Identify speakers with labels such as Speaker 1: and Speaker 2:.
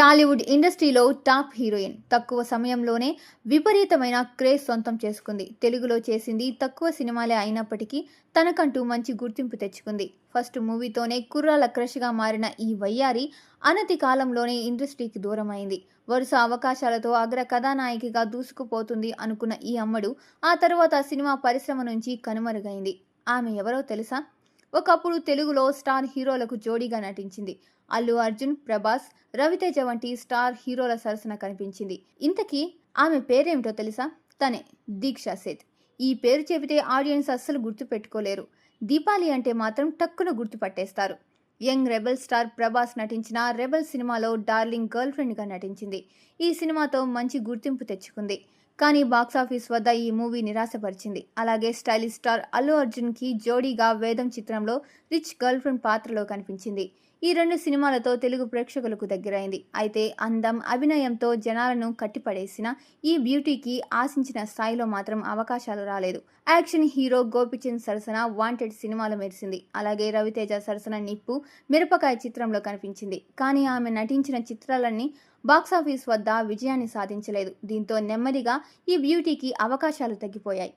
Speaker 1: టాలీవుడ్ ఇండస్ట్రీలో top heroine. తక్కువ సమయంలోనే విపరీతమైన క్రేజ్ సొంతం చేసుకుంది. తెలుగులో చేసింది తక్కువ సినిమాలే అయినప్పటికీ తనకంటూ మంచి గుర్తింపు తెచ్చుకుంది. ఫస్ట్ మూవీతోనే కుర్రాల క్రష్గా మారిన ఈ వయ్యారి అనతి కాలంలోనే ఇండస్ట్రీకి దూరమైంది. వరుస అవకాశాలతో అగ్ర కథానాయకిగా దూసుకుపోతుంది అనుకున్న ఈ అమ్మడు ఆ తర్వాత సినిమా పరిశ్రమ నుంచి కనుమరుగైంది. ఆమె ఎవరో తెలుసా? ఒకప్పుడు తెలుగులో స్టార్ హీరోలకు జోడీగా నటించింది. అల్లు అర్జున్ ప్రభాస్ రవితేజ వంటి స్టార్ హీరోల సరసన కనిపించింది. ఇంతకీ ఆమె పేరేమిటో తెలుసా? తనే దీక్షా సేత్. ఈ పేరు చెబితే ఆడియన్స్ అస్సలు గుర్తుపెట్టుకోలేరు దీపాలి అంటే మాత్రం టక్కున గుర్తుపట్టేస్తారు యంగ్ రెబెల్ స్టార్ ప్రభాస్ నటించిన రెబెల్ సినిమాలో డార్లింగ్ గర్ల్ ఫ్రెండ్గా నటించింది. ఈ సినిమాతో మంచి గుర్తింపు తెచ్చుకుంది. కానీ బాక్సాఫీస్ వద్ద ఈ మూవీ నిరాశపరిచింది. అలాగే స్టైలిష్ స్టార్ అల్లు అర్జున్కి జోడీగా వేదం చిత్రంలో రిచ్ గర్ల్ ఫ్రెండ్ పాత్రలో కనిపించింది. ఈ రెండు సినిమాలతో తెలుగు ప్రేక్షకులకు దగ్గరైంది. అయితే అందం అభినయంతో జనాలను కట్టిపడేసిన ఈ బ్యూటీకి ఆశించిన స్థాయిలో మాత్రం అవకాశాలు రాలేదు. యాక్షన్ హీరో గోపిచంద్ సరసన వాంటెడ్ సినిమాలో మెరిసింది. అలాగే రవితేజ సరసన నిప్పు మిరపకాయ చిత్రంలో కనిపించింది. కానీ ఆమె నటించిన చిత్రాలన్నీ బాక్సాఫీస్ వద్ద విజయాన్ని సాధించలేదు. దీంతో నెమ్మదిగా ఈ బ్యూటీకి అవకాశాలు తగ్గిపోయాయి.